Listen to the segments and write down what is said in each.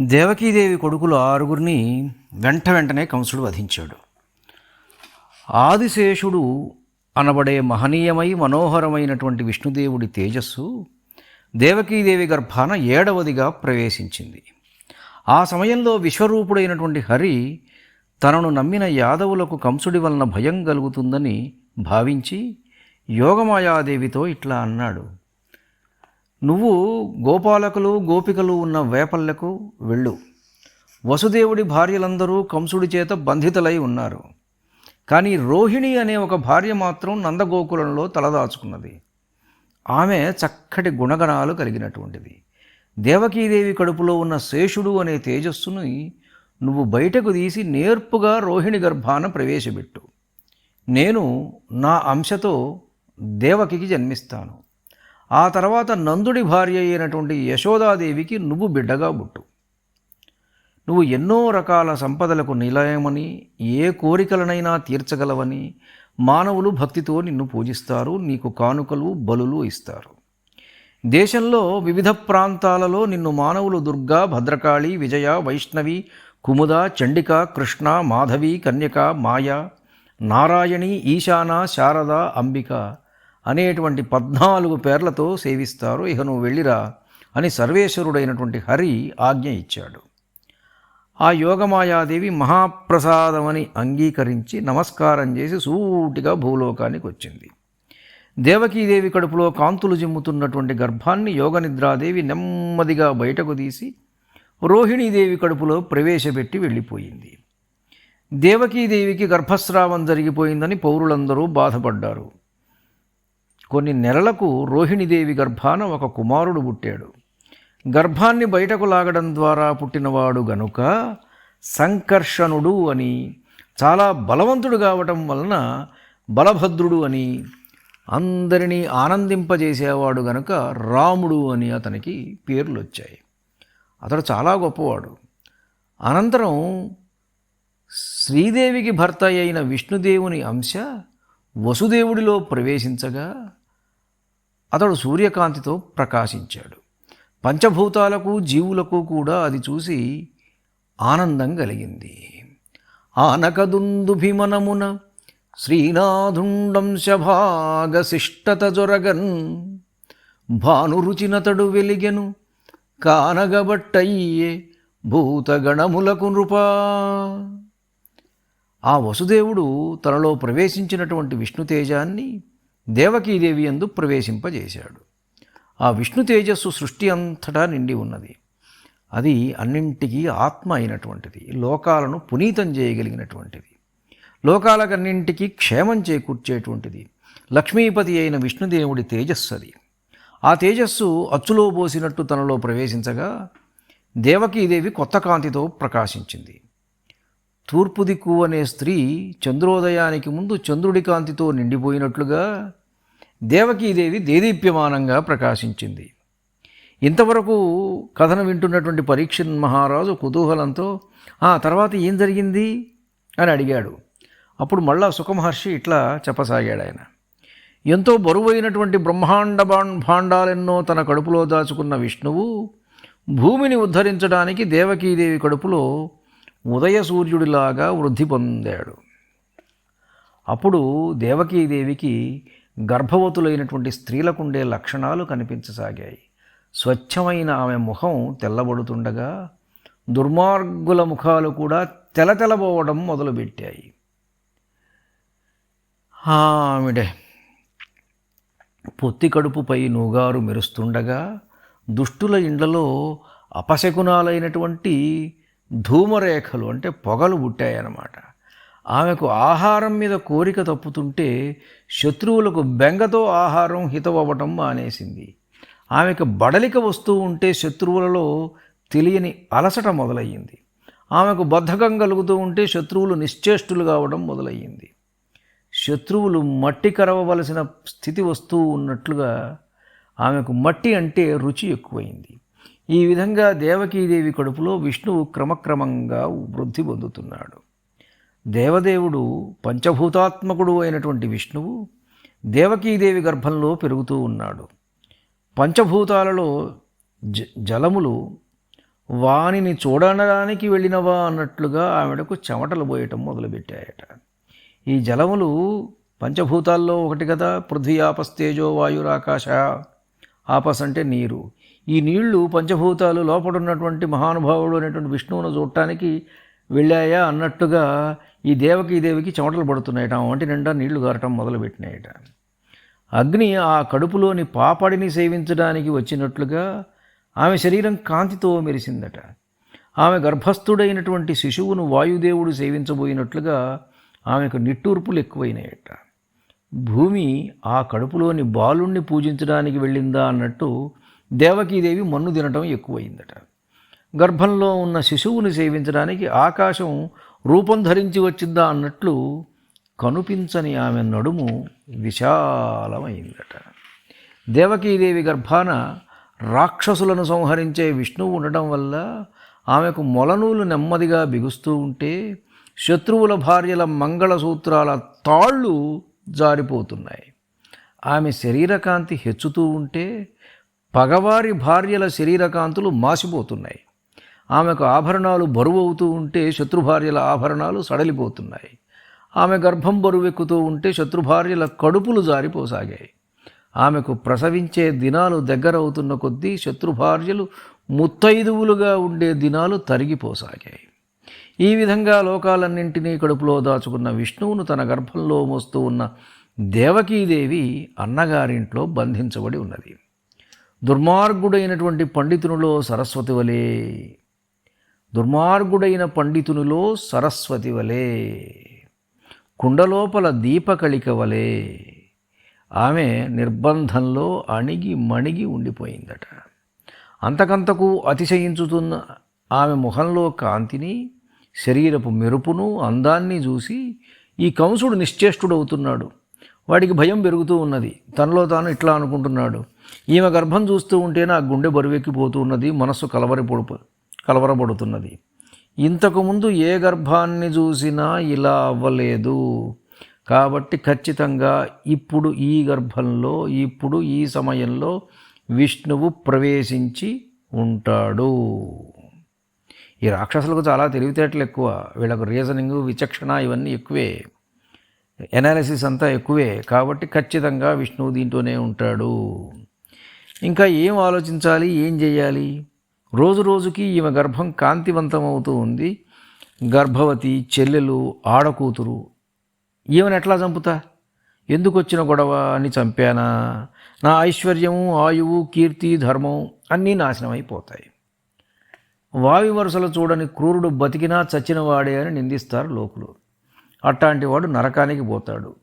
దేవకీదేవి కొడుకులు ఆరుగురిని వెంట వెంటనే కంసుడు వధించాడు. ఆదిశేషుడు అనబడే మహనీయమై మనోహరమైనటువంటి విష్ణుదేవుడి తేజస్సు దేవకీదేవి గర్భాన ఏడవదిగా ప్రవేశించింది. ఆ సమయంలో విశ్వరూపుడైనటువంటి హరి తనను నమ్మిన యాదవులకు కంసుడి వలన భయం కలుగుతుందని భావించి యోగమాయాదేవితో ఇట్లా అన్నాడు. నువ్వు గోపాలకులు గోపికలు ఉన్న వేపల్లకు వెళ్ళు. వసుదేవుడి భార్యలందరూ కంసుడి చేత బంధితులై ఉన్నారు. కానీ రోహిణి అనే ఒక భార్య మాత్రం నందగోకులంలో తలదాచుకున్నది. ఆమె చక్కటి గుణగణాలు కలిగినటువంటిది. దేవకీదేవి కడుపులో ఉన్న శేషుడు అనే తేజస్సుని నువ్వు బయటకు తీసి నేర్పుగా రోహిణి గర్భాన ప్రవేశపెట్టు. నేను నా అంశతో దేవకికి జన్మిస్తాను. ఆ తర్వాత నందుడి భార్య అయినటువంటి యశోదాదేవికి నువ్వు బిడ్డగా బుట్టు నువ్వు ఎన్నో రకాల సంపదలకు నిలయమని ఏ కోరికలనైనా తీర్చగలవని మానవులు భక్తితో నిన్ను పూజిస్తారు నీకు కానుకలు బలులు ఇస్తారు. దేశంలో వివిధ ప్రాంతాలలో నిన్ను మానవులు దుర్గా భద్రకాళి విజయ వైష్ణవి కుముద చండిక కృష్ణ మాధవి కన్యక మాయ నారాయణి ఈశాన శారద అంబిక అనేటువంటి పద్నాలుగు పేర్లతో సేవిస్తారు. ఇక నువ్వు వెళ్ళిరా అని సర్వేశ్వరుడైనటువంటి హరి ఆజ్ఞ ఇచ్చాడు. ఆ యోగమాయాదేవి మహాప్రసాదమని అంగీకరించి నమస్కారం చేసి సూటిగా భూలోకానికి వచ్చింది. దేవకీదేవి కడుపులో కాంతులు జిమ్ముతున్నటువంటి గర్భాన్ని యోగనిద్రాదేవి నెమ్మదిగా బయటకు తీసి రోహిణీదేవి కడుపులో ప్రవేశపెట్టి వెళ్ళిపోయింది. దేవకీదేవికి గర్భస్రావం జరిగిపోయిందని పౌరులందరూ బాధపడ్డారు. కొన్ని నెలలకు రోహిణీదేవి గర్భాన ఒక కుమారుడు పుట్టాడు. గర్భాన్ని బయటకు లాగడం ద్వారా పుట్టినవాడు గనుక సంకర్షణుడు అని చాలా బలవంతుడు కావటం వలన బలభద్రుడు అని అందరినీ ఆనందింపజేసేవాడు గనుక రాముడు అని అతనికి పేర్లు వచ్చాయి అతడు చాలా గొప్పవాడు. అనంతరం శ్రీదేవికి భర్త అయిన విష్ణుదేవుని అంశ వసుదేవుడిలో ప్రవేశించగా అతడు సూర్యకాంతితో ప్రకాశించాడు. పంచభూతాలకు జీవులకు కూడా అది చూసి ఆనందం కలిగింది. ఆనకదుందుభిమనమున శ్రీనాథుండంశభాగశిష్టత జొరగన్ భానురుచినతడు వెలిగెను కానగబట్టయ్యే భూతగణములకు నృపా. ఆ వసుదేవుడు తనలో ప్రవేశించినటువంటి విష్ణుతేజాన్ని దేవకీదేవి ఎందు ప్రవేశింపజేశాడు. ఆ విష్ణు తేజస్సు సృష్టి అంతటా నిండి ఉన్నది. అది అన్నింటికీ ఆత్మ అయినటువంటిది లోకాలను పునీతం చేయగలిగినటువంటిది లోకాలకన్నింటికీ క్షేమం చేకూర్చేటువంటిది. లక్ష్మీపతి అయిన విష్ణుదేవుడి తేజస్సు అది. ఆ తేజస్సు అచ్చులో పోసినట్టు తనలో ప్రవేశించగా దేవకీదేవి కొత్త కాంతితో ప్రకాశించింది. తూర్పు దిక్కు అనే స్త్రీ చంద్రోదయానికి ముందు చంద్రుడి కాంతితో నిండిపోయినట్లుగా దేవకీదేవి దేదీప్యమానంగా ప్రకాశించింది. ఇంతవరకు కథను వింటున్నటువంటి పరీక్షన్ మహారాజు కుతూహలంతో ఆ తర్వాత ఏం జరిగింది? అని అడిగాడు. అప్పుడు మళ్ళా సుఖమహర్షి ఇట్లా చెప్పసాగాడు ఆయన. ఎంతో బరువైనటువంటి బ్రహ్మాండ భాండాలెన్నో తన కడుపులో దాచుకున్న విష్ణువు భూమిని ఉద్ధరించడానికి దేవకీదేవి కడుపులో ఉదయ సూర్యుడిలాగా వృద్ధి పొందాడు. అప్పుడు దేవకీదేవికి గర్భవతులైనటువంటి స్త్రీలకు ఉండే లక్షణాలు కనిపించసాగాయి. స్వచ్ఛమైన ఆమె ముఖం తెల్లబడుతుండగా దుర్మార్గుల ముఖాలు కూడా తెలతెలబోవడం మొదలుపెట్టాయి. ఆవిడే పొత్తి కడుపుపై నూగారు మెరుస్తుండగా దుష్టుల ఇండ్లలో అపశకునాలైనటువంటి ధూమరేఖలు అంటే పొగలు పుట్టాయన్నమాట. ఆమెకు ఆహారం మీద కోరిక తప్పుతుంటే శత్రువులకు బెంగతో ఆహారం హితవవ్వటం మానేసింది. ఆమెకు బడలిక వస్తూ ఉంటే శత్రువులలో తెలియని అలసట మొదలయ్యింది. ఆమెకు బద్ధకం కలుగుతూ ఉంటే శత్రువులు నిశ్చేష్టులు కావడం మొదలయ్యింది. శత్రువులు మట్టి కరవవలసిన స్థితి వస్తూ ఉన్నట్లుగా ఆమెకు మట్టి అంటే రుచి ఎక్కువైంది. ఈ విధంగా దేవకీదేవి కడుపులో విష్ణువు క్రమక్రమంగా వృద్ధి పొందుతున్నాడు. దేవదేవుడు పంచభూతాత్మకుడు అయినటువంటి విష్ణువు దేవకీదేవి గర్భంలో పెరుగుతూ ఉన్నాడు. పంచభూతాలలో జ జలములు వానిని చూడడానికి వెళ్ళినవా అన్నట్లుగా ఆవిడకు చెమటలు పోయటం మొదలుపెట్టాయట. ఈ జలములు పంచభూతాల్లో ఒకటి కదా పృథ్వీ ఆపస్తేజో వాయురాకాశ ఆపస్ అంటే నీరు. ఈ నీళ్ళు పంచభూతాలు లోపల ఉన్నటువంటి మహానుభావుడు అనేటువంటి విష్ణువును చూడటానికి వెళ్ళాయా అన్నట్టుగా ఈ దేవకి దేవికి చెమటలు పడుతున్నాయట. వంటి నిండా నీళ్ళు గారటం మొదలుపెట్టినాయట. అగ్ని ఆ కడుపులోని పాపడిని సేవించడానికి వచ్చినట్లుగా ఆమె శరీరం కాంతితో మెరిసిందట. ఆమె గర్భస్థుడైనటువంటి శిశువును వాయుదేవుడు సేవించబోయినట్లుగా ఆమెకు నిట్టూర్పులు ఎక్కువైనాయట. భూమి ఆ కడుపులోని బాలుణ్ణి పూజించడానికి వెళ్ళిందా అన్నట్టు దేవకీదేవి మన్ను తినటం ఎక్కువైందట. గర్భంలో ఉన్న శిశువుని సేవించడానికి ఆకాశం రూపం ధరించి వచ్చిందా అన్నట్లు కనుపించని ఆమె నడుము విశాలమైందట. దేవకీదేవి గర్భాన రాక్షసులను సంహరించే విష్ణువు ఉండటం వల్ల ఆమెకు మొలనూలు నెమ్మదిగా బిగుస్తూ ఉంటే శత్రువుల భార్యల మంగళసూత్రాల తాళ్ళు జారిపోతున్నాయి. ఆమె శరీరకాంతి హెచ్చుతూ ఉంటే పగవారి భార్యల శరీరకాంతులు మాసిపోతున్నాయి. ఆమెకు ఆభరణాలు బరువు అవుతూ ఉంటే శత్రుభార్యల ఆభరణాలు సడలిపోతున్నాయి. ఆమె గర్భం బరువెక్కుతూ ఉంటే శత్రుభార్యల కడుపులు జారిపోసాగాయి. ఆమెకు ప్రసవించే దినాలు దగ్గరవుతున్న కొద్దీ శత్రుభార్యలు ముత్తైదువులుగా ఉండే దినాలు తరిగిపోసాగాయి. ఈ విధంగా లోకాలన్నింటినీ కడుపులో దాచుకున్న విష్ణువును తన గర్భంలో మోస్తూ ఉన్న దేవకీదేవి అన్నగారింట్లో బంధించబడి ఉన్నది. దుర్మార్గుడైనటువంటి పండితునిలో సరస్వతి వలె దుర్మార్గుడైన పండితునిలో సరస్వతి వలె కుండలోపల దీపకళిక వలె ఆమె నిర్బంధంలో అణిగి మణిగి ఉండిపోయిందట. అంతకంతకు అతిశయించుతున్న ఆమె ముఖంలో కాంతిని శరీరపు మెరుపును అందాన్ని చూసి ఈ కంసుడు నిశ్చేష్టుడవుతున్నాడు. వాడికి భయం పెరుగుతూ ఉన్నది. తనలో తాను ఇట్లా అనుకుంటున్నాడు. ఈమె గర్భం చూస్తూ ఉంటే నా గుండె బరువెక్కిపోతూ ఉన్నది. మనస్సు కలవరపడు కలవరపడుతున్నది ఇంతకుముందు ఏ గర్భాన్ని చూసినా ఇలా అవ్వలేదు. కాబట్టి ఖచ్చితంగా ఇప్పుడు ఈ గర్భంలో ఇప్పుడు ఈ సమయంలో విష్ణువు ప్రవేశించి ఉంటాడు. ఈ రాక్షసులకు చాలా తెలివితేటలు ఎక్కువ. వీళ్ళకు రీజనింగ్ విచక్షణ ఇవన్నీ ఎక్కువే. ఎనాలిసిస్ అంతా ఎక్కువే. కాబట్టి ఖచ్చితంగా విష్ణువు దీంట్లోనే ఉంటాడు. ఇంకా ఏం ఆలోచించాలి? ఏం చేయాలి? రోజు రోజుకి ఈమె గర్భం కాంతివంతం అవుతూ ఉంది. గర్భవతి చెల్లెలు ఆడకూతురు. ఈమెను ఎట్లా చంపుతా? ఎందుకు వచ్చిన గొడవ అని చంపానా? నా ఐశ్వర్యము ఆయువు కీర్తి ధర్మం అన్నీ నాశనం అయిపోతాయి వాయు వరుసలు చూడని క్రూరుడు బతికినా చచ్చినవాడే అని నిందిస్తారు లోకులు. అట్లాంటి వాడు నరకానికి పోతాడు.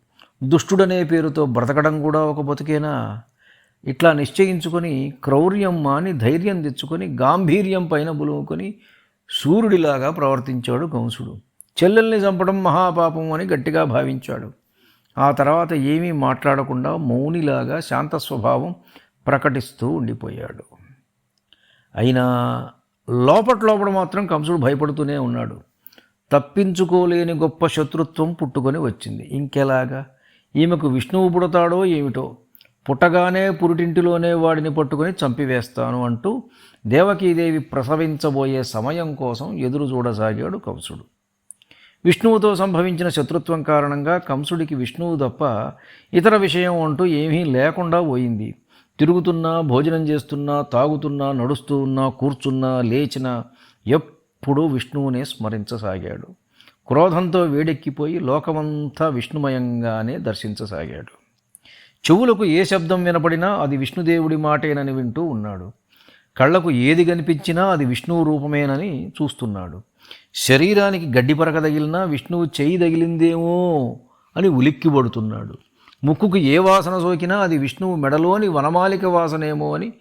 దుష్టుడనే పేరుతో బ్రతకడం కూడా ఒక బతుకేనా? ఇట్లా నిశ్చయించుకొని క్రౌర్యం మాని ధైర్యం తెచ్చుకొని గాంభీర్యం పైన బులుముకొని సూర్యుడిలాగా ప్రవర్తించాడు కంసుడు. చెల్లెల్ని చంపడం మహాపాపం అని గట్టిగా భావించాడు. ఆ తర్వాత ఏమీ మాట్లాడకుండా మౌనిలాగా శాంత స్వభావం ప్రకటిస్తూ ఉండిపోయాడు. అయినా లోపట లోపల మాత్రం కంసుడు భయపడుతూనే ఉన్నాడు. తప్పించుకోలేని గొప్ప శత్రుత్వం పుట్టుకొని వచ్చింది. ఇంకెలాగా? ఈమెకు విష్ణువు పుడతాడో ఏమిటో? పుట్టగానే పురిటింటిలోనే వాడిని పట్టుకొని చంపివేస్తాను అంటూ దేవకీదేవి ప్రసవించబోయే సమయం కోసం ఎదురు చూడసాగాడు కంసుడు. విష్ణువుతో సంభవించిన శత్రుత్వం కారణంగా కంసుడికి విష్ణువు తప్ప ఇతర విషయం అంటూ ఏమీ లేకుండా పోయింది. తిరుగుతున్నా భోజనం చేస్తున్నా తాగుతున్నా నడుస్తూ ఉన్నా కూర్చున్నా లేచినా ఎప్పుడూ విష్ణువునే స్మరించసాగాడు. క్రోధంతో వేడెక్కిపోయి లోకమంతా విష్ణుమయంగానే దర్శించసాగాడు. చెవులకు ఏ శబ్దం వినపడినా అది విష్ణుదేవుడి మాటేనని వింటూ ఉన్నాడు. కళ్ళకు ఏది కనిపించినా అది విష్ణువు రూపమేనని చూస్తున్నాడు. శరీరానికి గడ్డి పరక తగిలినా విష్ణువు చేయి తగిలిందేమో అని ఉలిక్కిపడుతున్నాడు ముక్కుకు ఏ వాసన సోకినా అది విష్ణువు మెడలోని వనమాలిక వాసనేమో అని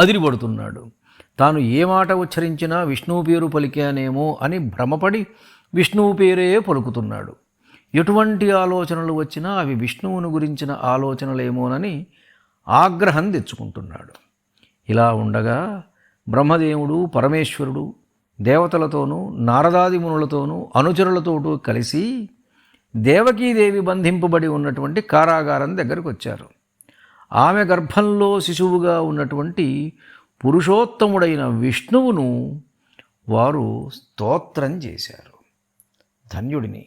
అదిరిపడుతున్నాడు తాను ఏ మాట ఉచ్చరించినా విష్ణువు పేరు పలికానేమో అని భ్రమపడి విష్ణువు పేరే పలుకుతున్నాడు. ఎటువంటి ఆలోచనలు వచ్చినా అవి విష్ణువును గురించిన ఆలోచనలేమోనని ఆగ్రహం తెచ్చుకుంటున్నాడు. ఇలా ఉండగా బ్రహ్మదేవుడు పరమేశ్వరుడు దేవతలతోనూ నారదాది మునులతోనూ అనుచరులతోటూ కలిసి దేవకీదేవి బంధింపబడి ఉన్నటువంటి కారాగారం దగ్గరకు వచ్చారు. ఆమె గర్భంలో శిశువుగా ఉన్నటువంటి పురుషోత్తముడైన విష్ణువును వారు స్తోత్రం చేశారు. ధన్యుడిని.